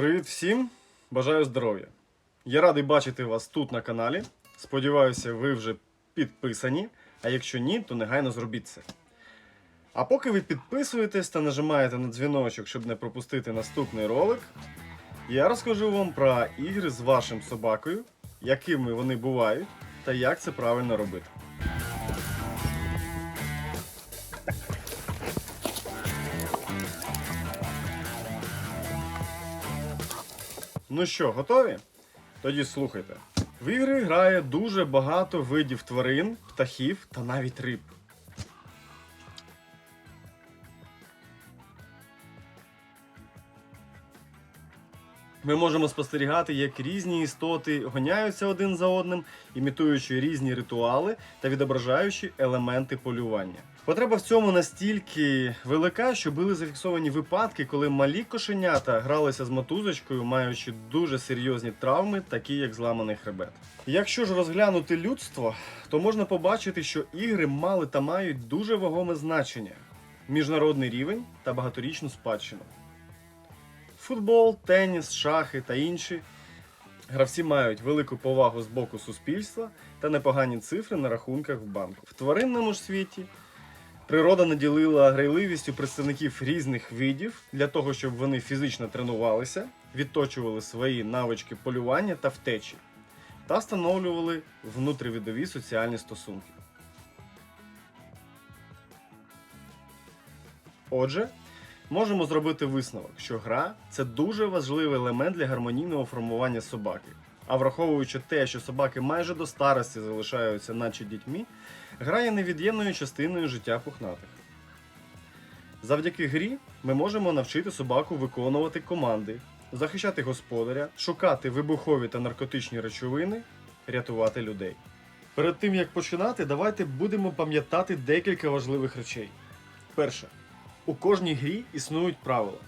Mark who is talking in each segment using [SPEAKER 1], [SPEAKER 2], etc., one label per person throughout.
[SPEAKER 1] Привіт всім! Бажаю здоров'я! Я радий бачити вас тут на каналі. Сподіваюся, ви вже підписані. А якщо ні, то негайно зробіть це. А поки ви підписуєтесь та нажимаєте на дзвіночок, щоб не пропустити наступний ролик, я розкажу вам про ігри з вашим собакою, якими вони бувають та як це правильно робити. Ну що, готові? Тоді слухайте. В ігри грає дуже багато видів тварин, птахів та навіть риб. Ми можемо спостерігати, як різні істоти гоняються один за одним, імітуючи різні ритуали та відображаючи елементи полювання. Потреба в цьому настільки велика, що були зафіксовані випадки, коли малі кошенята гралися з мотузочкою, маючи дуже серйозні травми, такі як зламаний хребет. Якщо ж розглянути людство, то можна побачити, що ігри мали та мають дуже вагоме значення: міжнародний рівень та багаторічну спадщину. Футбол, теніс, шахи та інші гравці мають велику повагу з боку суспільства та непогані цифри на рахунках в банку. В тваринному ж світі природа наділила грайливістю представників різних видів для того, щоб вони фізично тренувалися, відточували свої навички полювання та втечі та встановлювали внутрівидові соціальні стосунки. Отже, можемо зробити висновок, що гра це дуже важливий елемент для гармонійного формування собаки. А враховуючи те, що собаки майже до старості залишаються, наче дітьми, гра є невід'ємною частиною життя пухнатих. Завдяки грі ми можемо навчити собаку виконувати команди, захищати господаря, шукати вибухові та наркотичні речовини, рятувати людей. Перед тим як починати, давайте будемо пам'ятати декілька важливих речей. Перше. У кожній грі існують правила.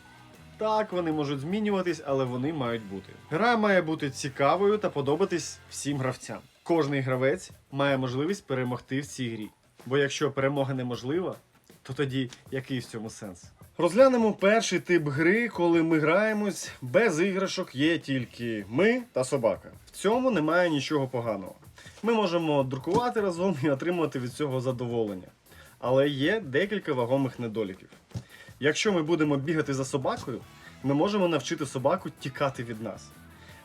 [SPEAKER 1] Так, вони можуть змінюватись, але вони мають бути. Гра має бути цікавою та подобатись всім гравцям. Кожний гравець має можливість перемогти в цій грі. Бо якщо перемога неможлива, то тоді який в цьому сенс? Розглянемо перший тип гри, коли ми граємось без іграшок, є тільки ми та собака. В цьому немає нічого поганого. Ми можемо друкувати разом і отримувати від цього задоволення. Але є декілька вагомих недоліків. Якщо ми будемо бігати за собакою, ми можемо навчити собаку тікати від нас.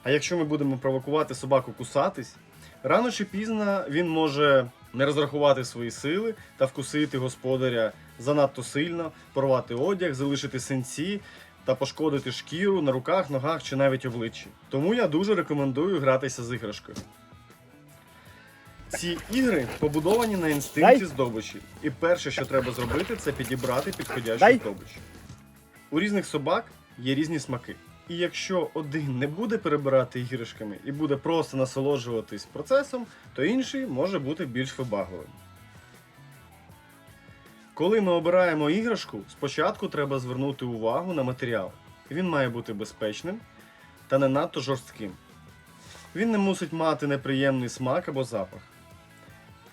[SPEAKER 1] А якщо ми будемо провокувати собаку кусатись, рано чи пізно він може не розрахувати свої сили та вкусити господаря занадто сильно, порвати одяг, залишити синці та пошкодити шкіру на руках, ногах чи навіть обличчі. Тому я дуже рекомендую гратися з іграшкою. Ці ігри побудовані на інстинкті
[SPEAKER 2] Дай.
[SPEAKER 1] здобичі. І перше, що треба зробити, це підібрати підходящу
[SPEAKER 2] Дай.
[SPEAKER 1] здобич. У різних собак є різні смаки. І якщо один не буде перебирати іграшками і буде просто насолоджуватись процесом, то інший може бути більш вибагливим. Коли ми обираємо іграшку, спочатку треба звернути увагу на матеріал. Він має бути безпечним та не надто жорстким. Він не мусить мати неприємний смак або запах.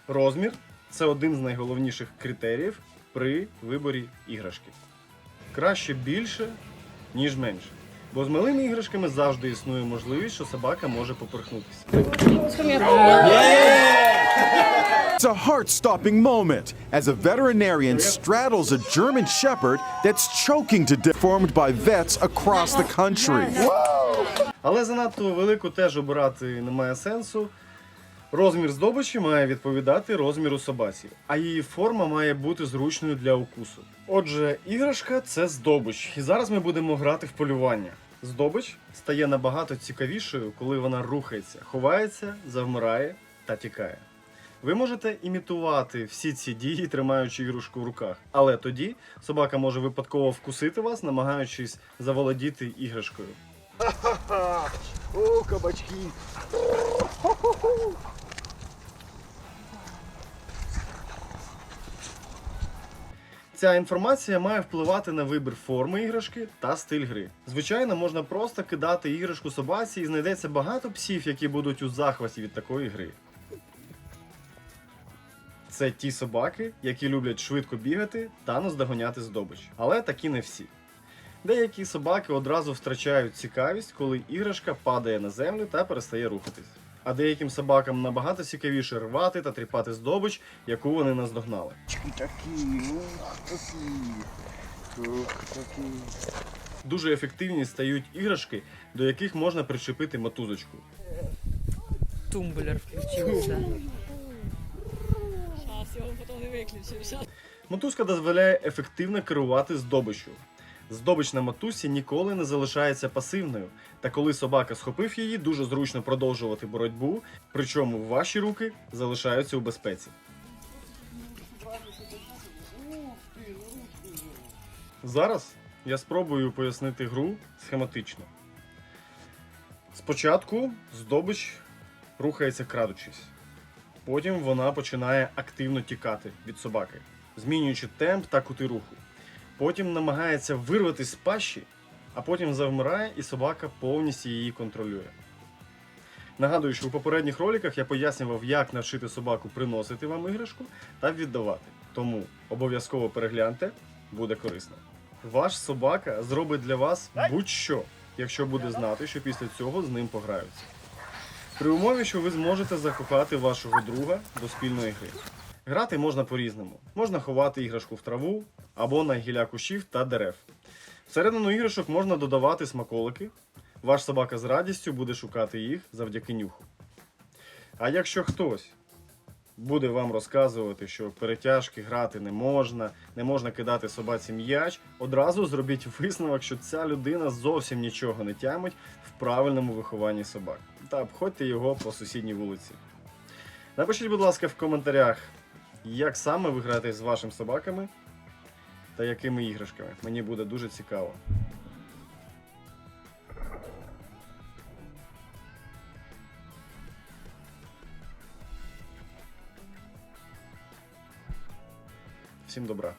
[SPEAKER 1] Розмір це один з найголовніших критеріїв при виборі іграшки. Краще більше, ніж менше. Бо з малими іграшками завжди існує можливість, що собака може поперхнутися.
[SPEAKER 3] It's a heart stopping moment as a veterinarian straddles a German Shepherd that's choking to death, formed by vets across the country.
[SPEAKER 1] Але занадто велику теж обирати немає сенсу. Розмір здобичі має відповідати розміру собаці, а її форма має бути зручною для укусу. Отже, іграшка це здобич, і зараз ми будемо грати в полювання. Здобич стає набагато цікавішою, коли вона рухається, ховається, завмирає та тікає. Ви можете імітувати всі ці дії, тримаючи іграшку в руках, але тоді собака може випадково вкусити вас, намагаючись заволодіти іграшкою.
[SPEAKER 2] О, кабачки.
[SPEAKER 1] Ця інформація має впливати на вибір форми іграшки та стиль гри. Звичайно, можна просто кидати іграшку собаці і знайдеться багато псів, які будуть у захваті від такої гри. Це ті собаки, які люблять швидко бігати та наздоганяти здобич. Але такі не всі. Деякі собаки одразу втрачають цікавість, коли іграшка падає на землю та перестає рухатись. А деяким собакам набагато цікавіше рвати та тріпати здобич, яку вони наздогнали. Дуже ефективні стають іграшки, до яких можна причепити мотузочку.
[SPEAKER 2] Тумблер включився.
[SPEAKER 1] Мотузка дозволяє ефективно керувати здобиччю. Здобич на мотузці ніколи не залишається пасивною, та коли собака схопив її, дуже зручно продовжувати боротьбу, причому ваші руки залишаються у безпеці. Зараз я спробую пояснити гру схематично. Спочатку здобич рухається крадучись. Потім вона починає активно тікати від собаки, змінюючи темп та кути руху. Потім намагається вирватися з пащі, а потім завмирає і собака повністю її контролює. Нагадую, що у попередніх роликах я пояснював, як навчити собаку приносити вам іграшку та віддавати. Тому обов'язково перегляньте, буде корисно. Ваш собака зробить для вас будь-що, якщо буде знати, що після цього з ним пограються. При умові, що ви зможете закохати вашого друга до спільної гри. Грати можна по-різному. Можна ховати іграшку в траву або на гілля кущів та дерев. Всередину іграшок можна додавати смаколики. Ваш собака з радістю буде шукати їх завдяки нюху. А якщо хтось буде вам розказувати, що перетяжки грати не можна, не можна кидати собаці м'яч, одразу зробіть висновок, що ця людина зовсім нічого не тямить в правильному вихованні собак. Та обходьте його по сусідній вулиці. Напишіть, будь ласка, в коментарях, як саме ви граєте з вашими собаками та якими іграшками. Мені буде дуже цікаво. Всім добра.